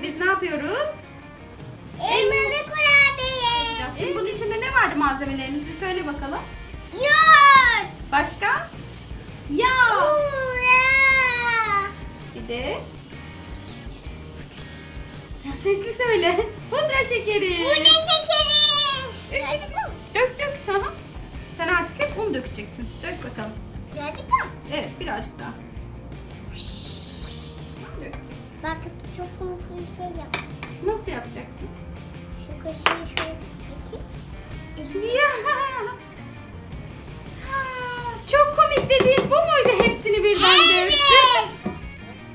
Şimdi biz ne yapıyoruz? Elmalı kurabiye. Şimdi bunun içinde ne vardı malzemelerimiz? Bir söyle bakalım. Yoğurt. Başka? Yağ. Ura. Bir de ya sesli söyle. Pudra şekeri. Burada şekeri. Üç. Dök dök. Hı. Sen artık hep un dökeceksin. Dök bakalım. Birazcık mı? Evet birazcık daha. Dök. Bak çok komik bir şey yaptım. Nasıl yapacaksın? Şu kaşığı şöyle iteyim. Ya. Çok komik dediğin bu muydu hepsini birden döktün?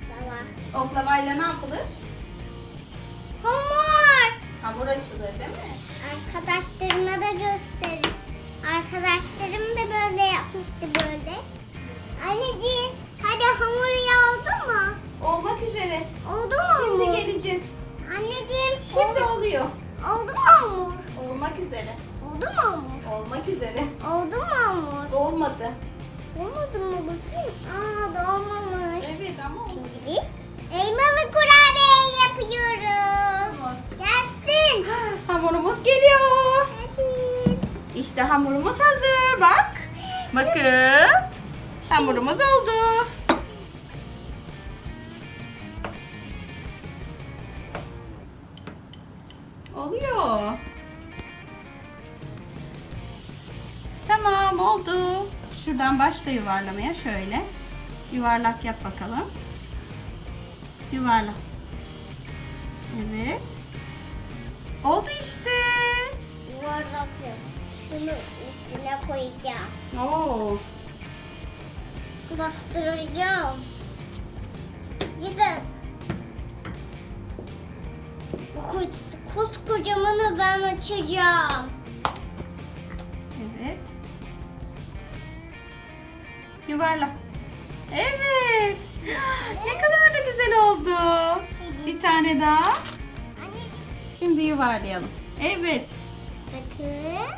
Tamam. Oklavayla ne yapılır? Hamur. Hamur açılır değil mi? Arkadaşlarıma da gösterin. Arkadaşlarım da böyle yapmıştı böyle. Anneciğim hadi hamur oldu mu? Olmak üzere. Oldu mu Şimdi hamur? geleceğiz. Anneciğim Şimdi ol- oluyor. oldu mu hamur? Olmak üzere. Oldu mu hamur? Olmak üzere. Oldu mu hamur? Olmadı. Olmadı mı bakayım? Aa da olmamış. Evet ama olmadı. Şimdi biz elmalı kurabiye yapıyoruz. Olmaz. Gelsin. Hamurumuz geliyor. Hadi. İşte hamurumuz hazır. Bak. Bakın. Hamurumuz oldu. Oluyor. Tamam oldu. Şuradan başla yuvarlamaya şöyle. Yuvarlak yap bakalım. Yuvarla. Evet. Oldu işte. Yuvarlak yap. Şunu üstüne koyacağım. Oo. Bastıracağım. Gidin. Bu kos- Koskocamanı ben açacağım. Evet. Yuvarla. Evet. Ne kadar da güzel oldu. Bir tane daha. Şimdi yuvarlayalım. Evet. bakın.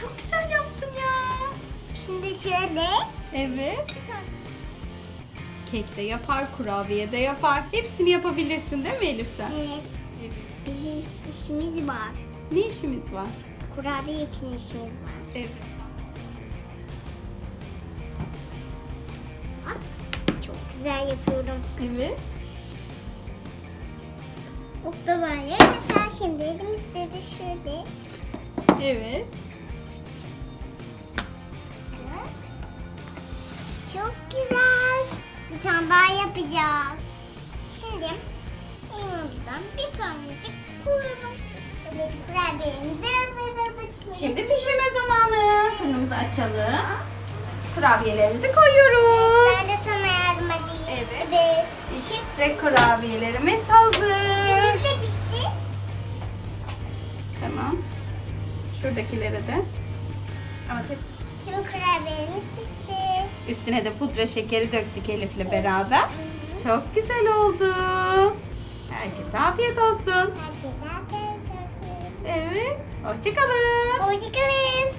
Çok güzel yaptın ya. Şimdi şöyle. Evet. Bir tane. Kek de yapar, kurabiye de yapar. Hepsini yapabilirsin değil mi Elif sen? Evet. Evet. Bizim işimiz var. Ne işimiz var? Kurabiye için işimiz var. Evet. Bak. Çok güzel yapıyorum. Evet. Oklavaya yeter. Şimdi elimizde de şöyle. Evet. Çok güzel. Bir tane daha yapacağız. Şimdi elimizden bir tanecik koyalım. Evet, kurabiyemizi hazırladık şimdi. Şimdi pişirme zamanı. Fırınımızı açalım. Kurabiyelerimizi koyuyoruz. Ben de sana yardım edeyim. Evet. Evet. İşte kurabiyelerimiz hazır. De pişti. Tamam. Şuradakileri de. Ama tek- Şimdi kurabiyemiz pişti. Üstüne de pudra şekeri döktük Elif'le beraber. Çok güzel oldu. Herkese afiyet olsun. Herkese afiyet olsun. Evet. Hoşçakalın. Hoşçakalın.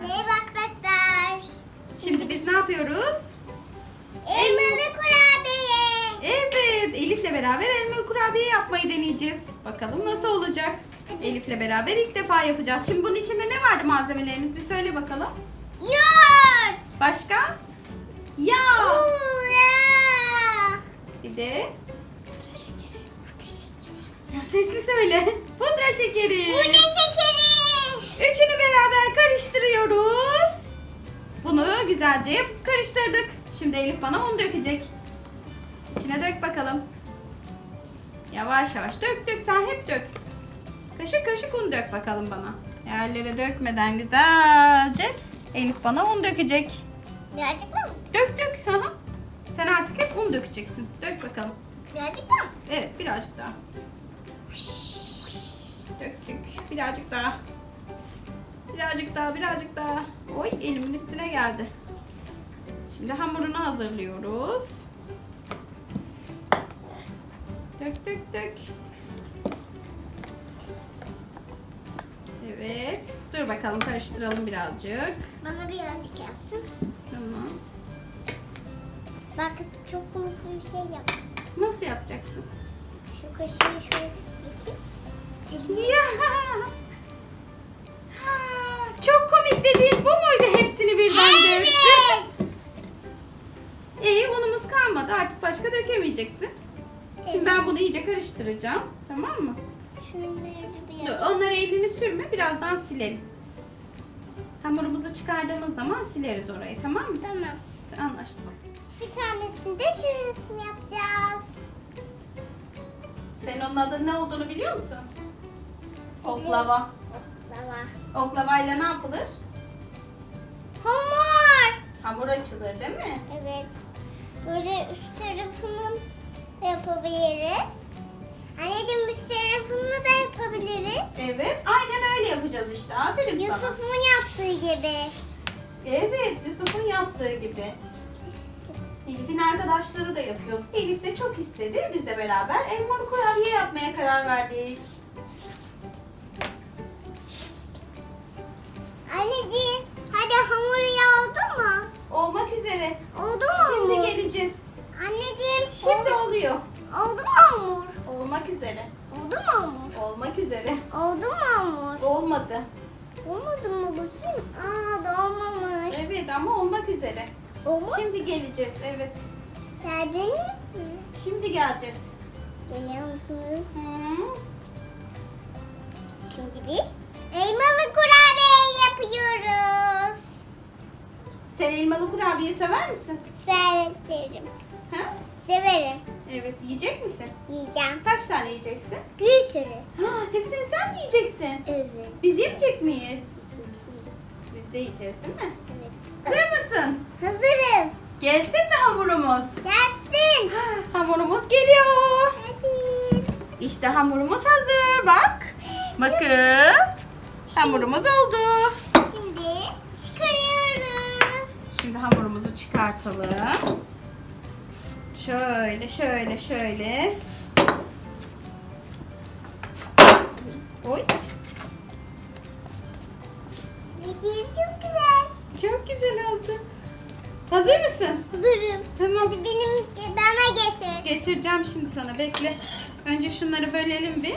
Merhaba arkadaşlar. Şimdi biz ne yapıyoruz? Elmalı kurabiye. Evet. Elif'le beraber elmalı kurabiye yapmayı deneyeceğiz. Bakalım nasıl olacak? Hadi. Elif'le beraber ilk defa yapacağız. Şimdi bunun içinde ne vardı malzemelerimiz? Bir söyle bakalım. Yoğurt. Başka? Ura. Bir de Pudra şekeri. Pudra şekeri. ya sesli söyle. Pudra şekeri. Pudra şekeri. Üçünü beraber karıştırıyoruz. Bunu güzelce karıştırdık. Şimdi Elif bana un dökecek. İçine dök bakalım. Yavaş yavaş dök dök sen hep dök. Kaşık kaşık un dök bakalım bana. Yerlere dökmeden güzelce Elif bana un dökecek. Birazcık mı? Dök dök. Hı hı. Sen artık hep un dökeceksin. Dök bakalım. Birazcık mı? Evet birazcık daha. Döktük. Birazcık daha. Birazcık daha, birazcık daha. Oy elimin üstüne geldi. Şimdi hamurunu hazırlıyoruz. Dök dök dök. Evet. Dur bakalım karıştıralım birazcık. Bana birazcık yazsın. Bak çok komik bir şey yaptım. Nasıl yapacaksın? Şu kaşığı şöyle. Ya. Çok komik dediğin bu muydu? Hepsini birden Evet. döktün. İyi unumuz kalmadı. Artık başka dökemeyeceksin. Şimdi ben bunu iyice karıştıracağım. Tamam mı? Şunları bir Dur, onları elini sürme. Birazdan silelim. Hamurumuzu çıkardığımız zaman sileriz orayı. Tamam mı? Tamam. Anlaştık. Bir tanesini de şurasını yapacağız. Senin onun adının ne olduğunu biliyor musun? Oklava. Lava. Oklavayla ne yapılır? Hamur. Hamur açılır değil mi? Evet. Böyle üst tarafını da yapabiliriz. Anneciğim üst tarafını da yapabiliriz. Evet. Aynen öyle yapacağız işte. Aferin sana. Yusuf'un yaptığı gibi. Evet, Yusuf'un yaptığı gibi. Elif'in arkadaşları da yapıyor. Elif de çok istedi. Biz de beraber elmalı kurabiye yapmaya karar verdik. Anneciğim hadi hamuru yağdı mı? Olmak üzere. Oldu mu Şimdi hamur? geleceğiz. Anneciğim Şimdi ol- oluyor. oldu mu hamur? Olmak üzere. Oldu mu hamur? Olmak üzere. Oldu mu hamur? Olmadı. Olmadı mı bakayım? Aa da olmamış. Evet ama olmak üzere. Olmadı. Şimdi geleceğiz. Evet. Geldiniz mi? Şimdi geleceğiz. Geliyor musunuz? Hı. Şimdi biz elmalı kurabiye yapıyoruz. Sen elmalı kurabiye sever misin? Severim. Ha? Severim. Evet. Yiyecek misin? Yiyeceğim. Kaç tane yiyeceksin? Bir sürü. Ha, hepsini sen mi yiyeceksin? Evet. Biz yemeyecek miyiz? Biz de yiyeceğiz değil mi? Hazır? Hazırım. Gelsin mi hamurumuz? Gelsin. Hamurumuz geliyor. Hadi. İşte hamurumuz hazır. Bak. Bakın. Hamurumuz oldu. Şimdi çıkarıyoruz. Şimdi hamurumuzu çıkartalım. Şöyle, şöyle, şöyle. Oy. Hazır mısın? Hazırım. Tamam. Hadi benim bana getir. Getireceğim şimdi sana. Bekle. Önce şunları bölelim bir.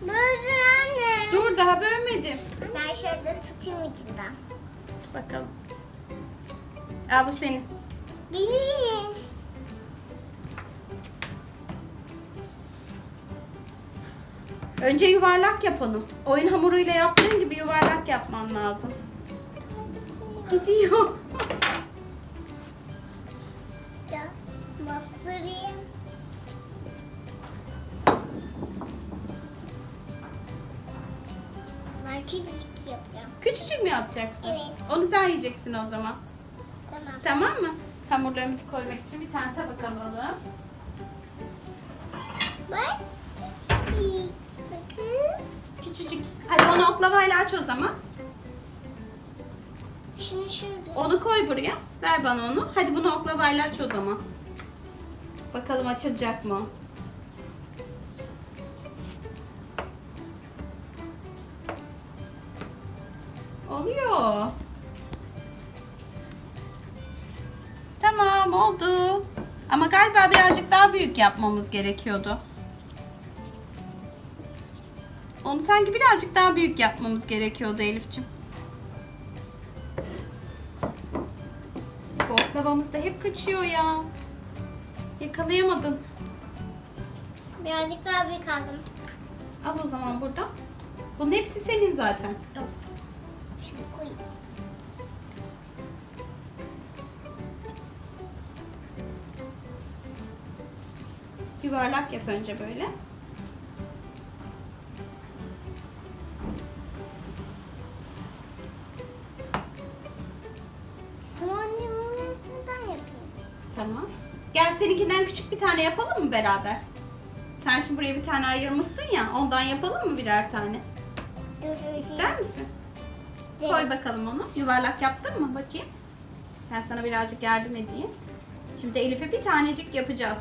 Buyurun anne. Dur daha bölmedim. Ben şöyle tutayım içinden. Tut bakalım. Aa bu senin. Benim. Önce yuvarlak yap onu. Oyun hamuruyla yaptığın gibi yuvarlak yapman lazım. Gidiyor. Bastırayım. Ben küçük yapacağım. Küçücük mü yapacaksın? Evet. Onu sen yiyeceksin o zaman. Tamam. Tamam mı? Hamurlarımızı koymak için bir tane tabak alalım. Bak küçük. Bakın. Küçücük. Hadi onu oklavayla aç o zaman. Şunu şurada. Onu koy buraya. Ver bana onu. Hadi bunu oklavayla aç o zaman. Bakalım açılacak mı? Oluyor. Tamam oldu. Ama galiba birazcık daha büyük yapmamız gerekiyordu. Onu sanki birazcık daha büyük yapmamız gerekiyordu Elif'ciğim. Bu oklavamız da hep kaçıyor ya. Yakalayamadın. Birazcık daha büyük aldım. Al o zaman burada. Bunun hepsi senin zaten. Yok. Şunu koyayım. Yuvarlak yap önce böyle. Mı beraber? Sen şimdi buraya bir tane ayırmışsın ya. Ondan yapalım mı birer tane? İster misin? İsterim. Koy bakalım onu. Yuvarlak yaptın mı? Bakayım. Ben sana birazcık yardım edeyim. Şimdi Elif'e bir tanecik yapacağız.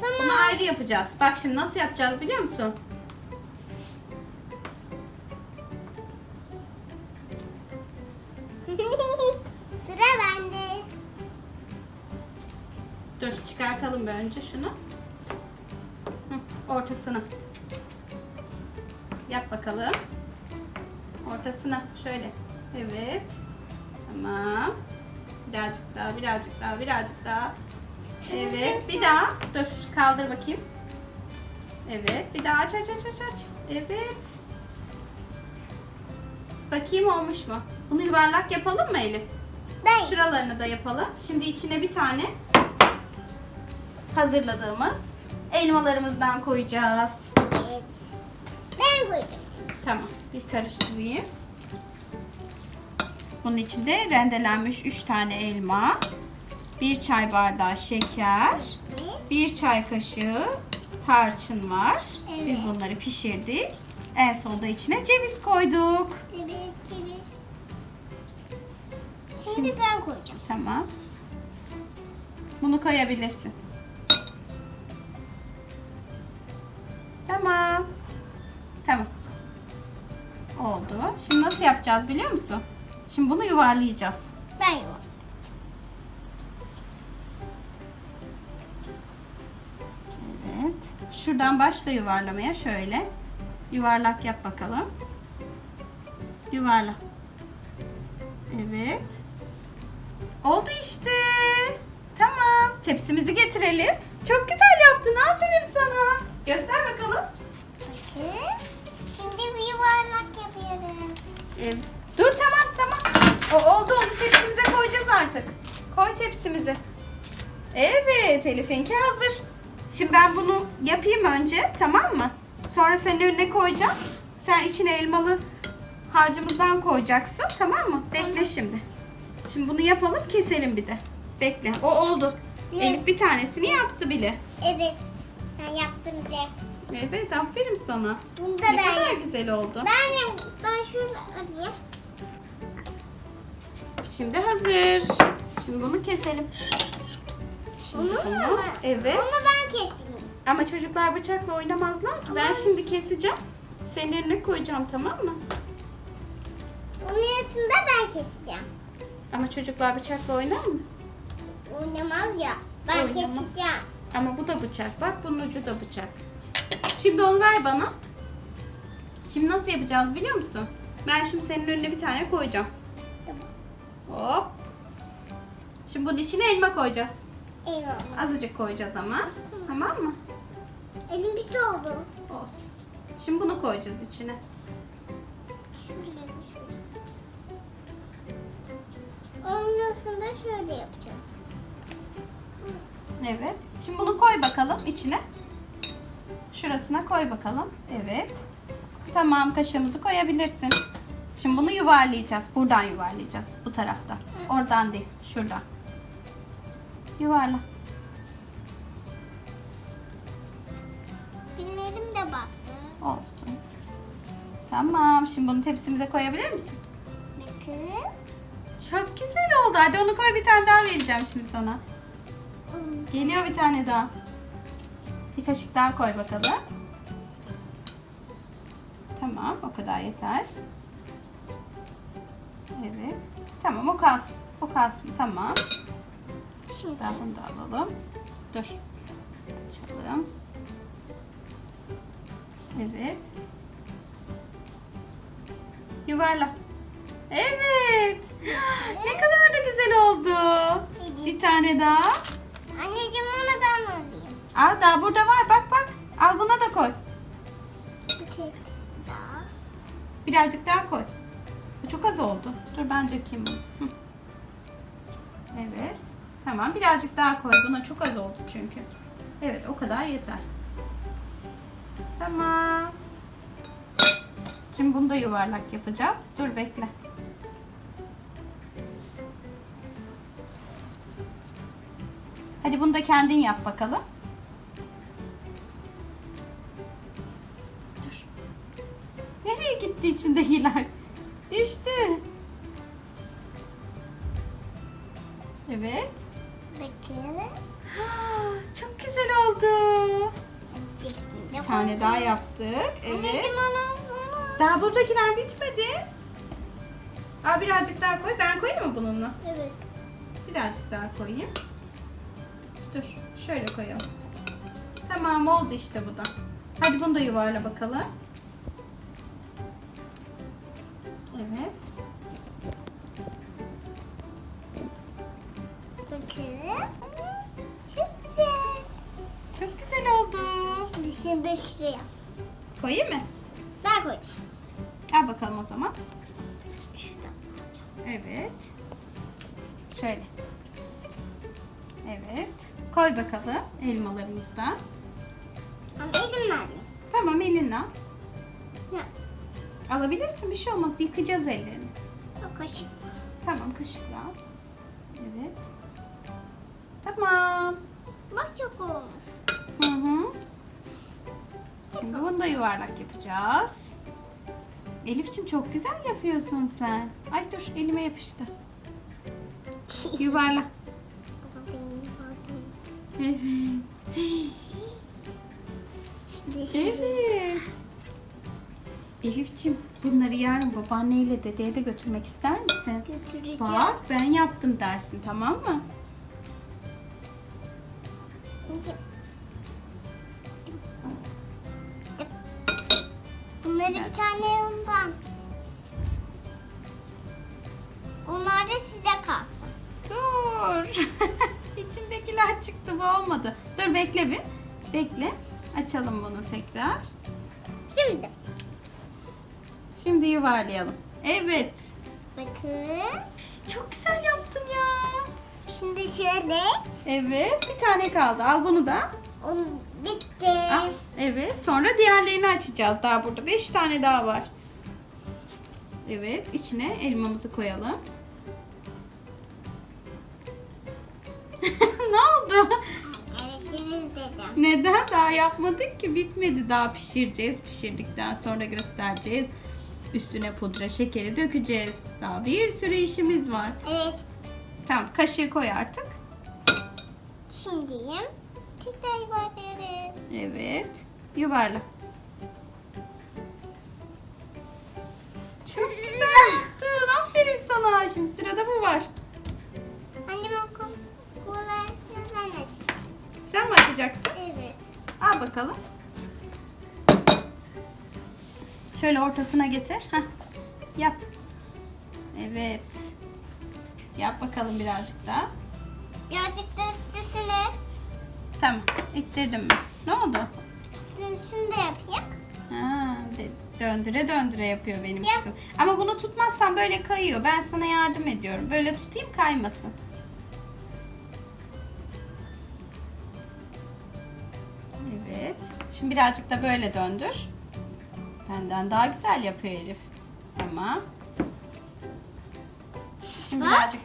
Tamam. Bunu ayrı yapacağız. Bak şimdi nasıl yapacağız biliyor musun? Sıra bende. Dur çıkartalım bir önce şunu. Ortasını. Yap bakalım. Ortasına şöyle. Evet. Tamam. Birazcık daha, birazcık daha, birazcık daha. Evet. Bir daha. Dur kaldır bakayım. Evet. Bir daha aç aç aç aç aç. Evet. Bakayım olmuş mu? Bunu yuvarlak yapalım mı Elif? Ben Şuralarını da yapalım. Şimdi içine bir tane hazırladığımız elmalarımızdan koyacağız. Evet. Ben koyacağım. Tamam. Bir karıştırayım. Bunun içinde rendelenmiş 3 tane elma, 1 çay bardağı şeker, Evet. 1 çay kaşığı tarçın var. Biz Evet. bunları pişirdik. En sonunda içine ceviz koyduk. Evet, evet. Şimdi ben koyacağım. Tamam. Bunu koyabilirsin. Tamam. Tamam. Oldu. Şimdi nasıl yapacağız biliyor musun? Şimdi bunu yuvarlayacağız. Ben yok. Evet. Şuradan başla yuvarlamaya şöyle. Yuvarlak yap bakalım. Yuvarla. Evet. Oldu işte. Tamam. Tepsimizi getirelim. Çok güzel yaptın. Aferin sana. Göster bakalım. Bakın. Şimdi bir yuvarlak yapıyoruz. Ee, dur tamam tamam. O oldu onu tepsimize koyacağız artık. Koy tepsimizi. Evet Elif'inki hazır. Şimdi ben bunu yapayım önce tamam mı? Sonra senin önüne koyacağım. Sen içine elmalı harcımızdan koyacaksın tamam mı? Bekle şimdi. Şimdi bunu yapalım keselim bir de. Bekle. O oldu. Ne? Elif bir tanesini yaptı bile. Evet. Ben yaptım bile. Evet aferin sana. Bunu da Ne ben kadar yaptım. güzel oldu. Ben yap- ben şurada alayım. Şimdi hazır. Şimdi bunu keselim. Şimdi bunu, mu? evet. Onu ben keseyim. Ama çocuklar bıçakla oynamazlar ki. Ben şimdi keseceğim. Senin önüne koyacağım tamam mı? Onun yarısını da ben keseceğim. Ama çocuklar bıçakla oynar mı? Oynamaz ya. Ben Oynamaz. keseceğim. Ama bu da bıçak. Bak bunun ucu da bıçak. Şimdi onu ver bana. Şimdi nasıl yapacağız biliyor musun? Ben şimdi senin önüne bir tane koyacağım. Tamam. Hop. Şimdi bunun içine elma koyacağız. Eyvallah. Azıcık koyacağız ama. Tamam mı? Elim bir oldu. Olsun. Şimdi bunu koyacağız içine. Şöyle şöyle yapacağız. Onun da şöyle yapacağız. Evet. Şimdi bunu koy bakalım içine. Şurasına koy bakalım. Evet. Tamam kaşığımızı koyabilirsin. Şimdi bunu yuvarlayacağız. Buradan yuvarlayacağız. Bu tarafta. Oradan değil. Şuradan. Yuvarla. Benim elim de battı. Olsun. Tamam. Şimdi bunu tepsimize koyabilir misin? Bakın. Çok güzel oldu. Hadi onu koy bir tane daha vereceğim şimdi sana. Geliyor bir tane daha. Bir kaşık daha koy bakalım. Tamam, o kadar yeter. Evet. Tamam, o kalsın. O kalsın. Tamam. Şimdi Daha bunu da alalım. Dur. Açalım. Evet. Yuvarla. Evet. Ne kadar da güzel oldu. Bir tane daha. Al daha burada var. Bak bak. Al buna da koy. Birazcık daha koy. Bu çok az oldu. Dur ben dökeyim bunu. Evet. Tamam birazcık daha koy. Buna çok az oldu çünkü. Evet o kadar yeter. Tamam. Şimdi bunu da yuvarlak yapacağız. Dur bekle. Hadi bunu da kendin yap bakalım. İçindekiler? Düştü. Evet. Bakın. Çok güzel oldu. Bir tane daha yaptık. Evet. Daha buradakiler bitmedi. Aa, birazcık daha koy. Ben koyayım mı bununla? Evet. Birazcık daha koyayım. Dur. Şöyle koyalım. Tamam oldu işte bu da. Hadi bunu da yuvarla bakalım. Evet. Bakın. Çok güzel. Çok güzel oldu. Şimdi şunu da şuraya. Koyayım mı? Ben koyacağım. Al bakalım o zaman. Şuradan koyacağım. Evet. Şöyle. Evet. Koy bakalım elmalarımızdan. Ama elim nerede? Tamam elinle al. Alabilirsin bir şey olmaz. Yıkayacağız ellerini. o kaşık. Tamam kaşıkla al. Evet. Tamam. Bak çok olmuş. Hı hı. Şimdi bunu da yuvarlak yapacağız. Elifçim çok güzel yapıyorsun sen. Ay dur elime yapıştı. Yuvarla. Evet. Evet. Elifçim bunları yarın babaanneyle dedeye de götürmek ister misin? Götüreceğim. Bak ben yaptım dersin tamam mı? Bunları bir tane ondan. Onlar da size kalsın. Dur. İçindekiler çıktı bu olmadı. Dur bekle bir. Bekle. Açalım bunu tekrar. Şimdi Şimdi yuvarlayalım. Evet. bakın. Çok güzel yaptın ya. Şimdi şöyle. Evet. Bir tane kaldı. Al bunu da. Onu bitti. Al. Evet. Sonra diğerlerini açacağız. Daha burada 5 tane daha var. Evet. içine elmamızı koyalım. ne oldu? Dedim. Neden? Daha yapmadık ki. Bitmedi. Daha pişireceğiz. Pişirdikten sonra göstereceğiz. Üstüne pudra şekeri dökeceğiz. Daha bir sürü işimiz var. Evet. Tamam. Kaşığı koy artık. Şimdi tekrar yuvarlıyoruz. Evet. Yuvarla. Çok güzel yaptın. Aferin sana. Şimdi sırada bu var. Annem oku. Kolay. Ben açayım. Sen mi açacaksın? Evet. Al bakalım. Şöyle ortasına getir. Heh. Yap. Evet. Yap bakalım birazcık daha. Birazcık da üstüne. Tamam. İttirdim mi? Ne oldu? Üstünü de yapayım. Ha, de- döndüre döndüre yapıyor benim Yap. kızım. Ama bunu tutmazsan böyle kayıyor. Ben sana yardım ediyorum. Böyle tutayım kaymasın. Evet. Şimdi birazcık da böyle döndür. Benden daha güzel yapıyor Elif. Tamam. Şimdi Bak. birazcık.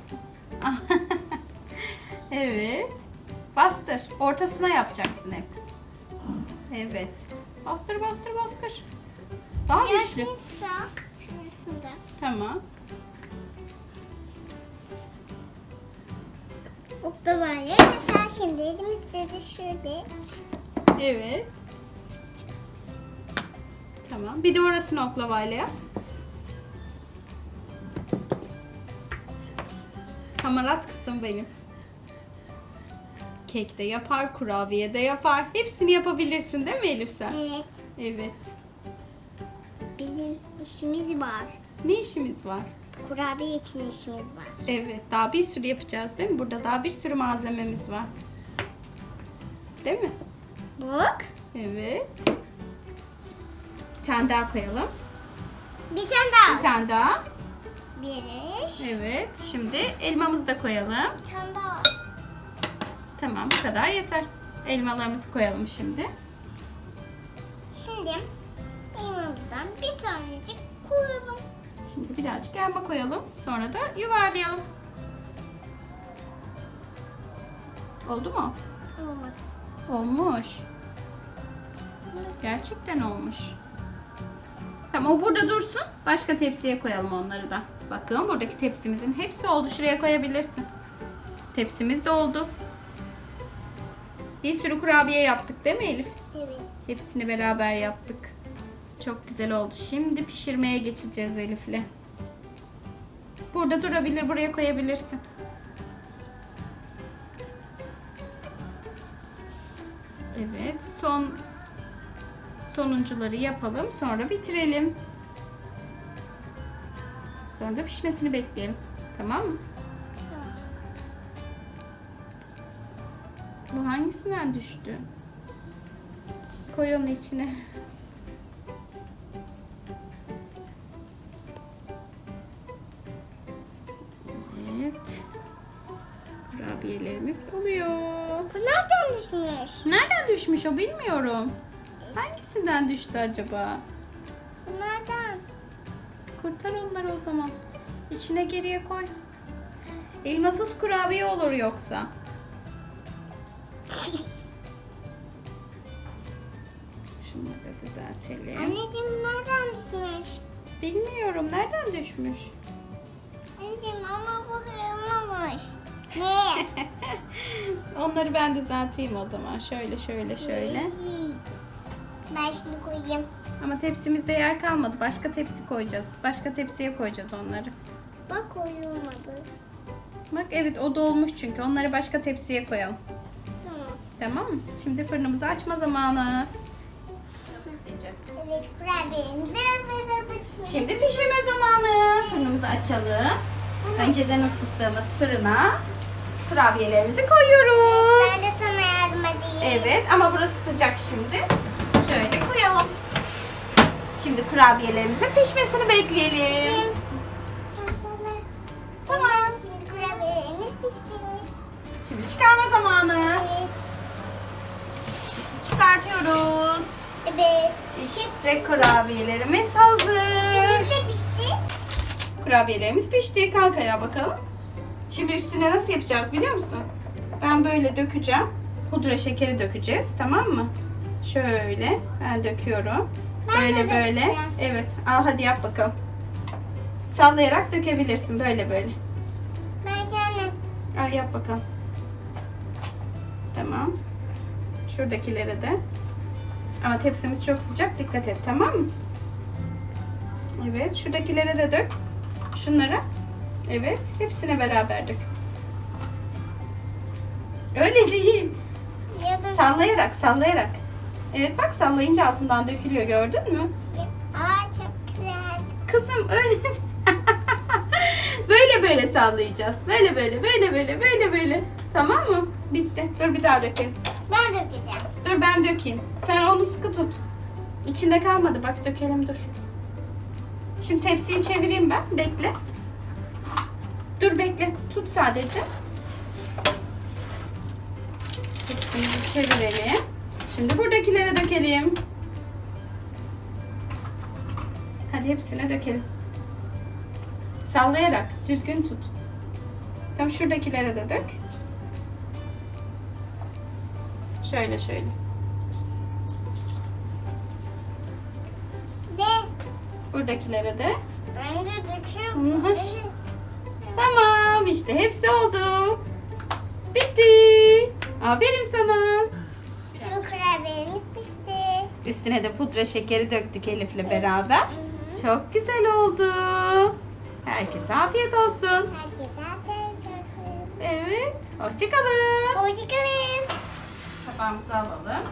evet. Bastır. Ortasına yapacaksın hep. Evet. Bastır bastır bastır. Daha güçlü. Birazcık da şurasında. Tamam. Oklavaya yeter. Şimdi elimizde de şöyle. Evet. Tamam. Bir de orasını oklavayla yap. Hamarat kızım benim. Kek de yapar, kurabiye de yapar. Hepsini yapabilirsin değil mi Elif sen? Evet. Evet. Bizim işimiz var. Ne işimiz var? Kurabiye için işimiz var. Evet. Daha bir sürü yapacağız değil mi? Burada daha bir sürü malzememiz var. Değil mi? Bak. Evet. Bir tane daha koyalım. Bir tane daha. Bir tane daha. Bir. Evet. Şimdi elmamızı da koyalım. Bir tane daha. Tamam bu kadar yeter. Elmalarımızı koyalım şimdi. Şimdi elmamızdan bir tanecik koyalım. Şimdi birazcık elma koyalım. Sonra da yuvarlayalım. Oldu mu? Olmadı. Olmuş. Gerçekten olmuş. Tamam o burada dursun. Başka tepsiye koyalım onları da. Bakın buradaki tepsimizin hepsi oldu. Şuraya koyabilirsin. Tepsimiz doldu. Bir sürü kurabiye yaptık değil mi Elif? Evet. Hepsini beraber yaptık. Çok güzel oldu. Şimdi pişirmeye geçeceğiz Elif'le. Burada durabilir, buraya koyabilirsin. Evet, son sonuncuları yapalım, sonra bitirelim. Sonra da pişmesini bekleyelim. Tamam mı? Bu hangisinden düştü? Koy onu içine. Evet. Kurabiyelerimiz oluyor. Bu nereden düşmüş? Nereden düşmüş o bilmiyorum. Hangisinden düştü acaba? Bu nereden? Kurtar onları o zaman. İçine geriye koy. Elmasız kurabiye olur yoksa. Şunları da düzeltelim. Anneciğim nereden düşmüş? Bilmiyorum nereden düşmüş. Anneciğim ama bu kırılmamış. Ne? Onları ben düzelteyim o zaman. Şöyle şöyle şöyle. Ben şunu koyayım. Ama tepsimizde yer kalmadı. Başka tepsi koyacağız. Başka tepsiye koyacağız onları. Bak koyulmadı. Bak evet o dolmuş çünkü. Onları başka tepsiye koyalım. Tamam. Tamam mı? Şimdi fırınımızı açma zamanı. Evet kurabiyemizi hazırladık şimdi. Şimdi pişirme zamanı. Fırınımızı açalım. Önceden ısıttığımız fırına kurabiyelerimizi koyuyoruz. Ben de sana yardım edeyim. Evet ama burası sıcak şimdi. Koyalım. Şimdi kurabiyelerimizin pişmesini bekleyelim. Tamam. şimdi kurabiyelerimiz pişti. Şimdi çıkarma zamanı. Evet. Şimdi çıkartıyoruz. Evet. İşte kurabiyelerimiz hazır. Şimdi de pişti. Kurabiyelerimiz pişti. Kalk ayağa bakalım. Şimdi üstüne nasıl yapacağız biliyor musun? Ben böyle dökeceğim. Pudra şekeri dökeceğiz. Tamam mı? Şöyle ben döküyorum. Ben böyle böyle. Evet. Al hadi yap bakalım. Sallayarak dökebilirsin böyle böyle. Ben kendim. Al yap bakalım. Tamam. Şuradakilere de. Ama tepsimiz çok sıcak. Dikkat et tamam mı? Evet. Şuradakilere de dök. Şunlara. Evet. Hepsine beraber dök. Öyle değil. Sallayarak sallayarak. Evet bak sallayınca altından dökülüyor gördün mü? Aa çok güzel. Kızım öyle böyle böyle sallayacağız. Böyle böyle böyle böyle böyle böyle. Tamam mı? Bitti. Dur bir daha dökelim. Ben dökeceğim. Dur ben dökeyim. Sen onu sıkı tut. İçinde kalmadı. Bak dökelim dur. Şimdi tepsiyi çevireyim ben. Bekle. Dur bekle. Tut sadece. Tepsimizi çevirelim. Şimdi buradakilere dökelim. Hadi hepsine dökelim. Sallayarak düzgün tut. Tam şuradakilere de dök. Şöyle şöyle. Ve Buradakilere de. ben de döküyorum. Tamam işte hepsi oldu. Bitti. Aferin sana. Şimdi kurabiyemiz pişti. Üstüne de pudra şekeri döktük Elif'le beraber. Çok güzel oldu. Herkese afiyet olsun. Herkese afiyet olsun. Evet. Hoşçakalın. Hoşçakalın. Tabağımızı alalım.